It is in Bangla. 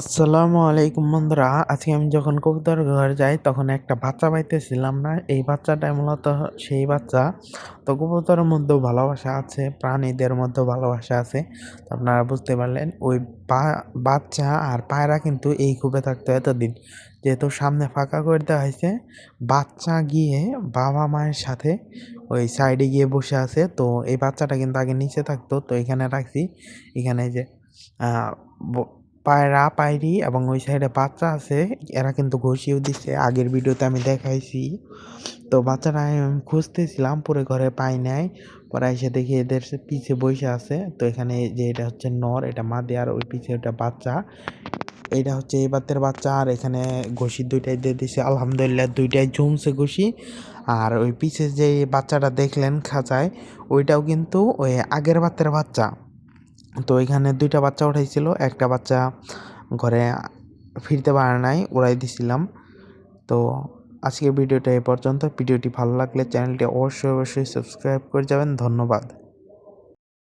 আসসালামু আলাইকুম বন্ধুরা, আজকে আমি যখন কবুতর ঘর যাই, তখন একটা বাচ্চা পাইতেছিলাম না। এই বাচ্চাটা মূলত সেই বাচ্চা। তো কবুতরের মধ্যেও ভালোবাসা আছে, প্রাণীদের মধ্যেও ভালোবাসা আছে। তো আপনারা বুঝতে পারলেন, ওই বাচ্চা আর পায়রা কিন্তু এই খুবে থাকতো এতদিন। যেহেতু সামনে ফাঁকা করে দেওয়া হয়েছে, বাচ্চা গিয়ে বাবা মায়ের সাথে ওই সাইডে গিয়ে বসে আছে। তো এই বাচ্চাটা কিন্তু আগে নিচে থাকতো। তো এখানে রাখছি। এখানে যে পায়রা পায়রি এবং ওই সাইডে বাচ্চা আছে, এরা কিন্তু ঘষিয়েও দিচ্ছে আগের ভিডিওতে আমি দেখাইছি। তো বাচ্চারা আমি খুঁজতেছিলাম, পরে ঘরে পাই নাই। পরে এসে দেখি এদের পিছে বসে আছে। তো এখানে যে এটা হচ্ছে নর, এটা মাদি আর ওই পিছে ওটা বাচ্চা। এটা হচ্ছে এই বাতের বাচ্চা, আর এখানে ঘষি দুইটাই দিয়ে দিছে। আলহামদুলিল্লাহ দুইটাই জমছে ঘষি। আর ওই পিছে যে বাচ্চাটা দেখলেন খাঁচায়, ওইটাও কিন্তু ওই আগের বাতের বাচ্চা। তো এখানে দুইটা বাচ্চা উঠাইছিল, একটা বাচ্চা ঘরে ফিরতে পারে নাই, উড়াই দিছিলাম। তো আজকের ভিডিওটা এ পর্যন্ত। ভিডিওটি ভালো লাগলে চ্যানেলটি অবশ্যই অবশ্যই সাবস্ক্রাইব করে যাবেন। ধন্যবাদ।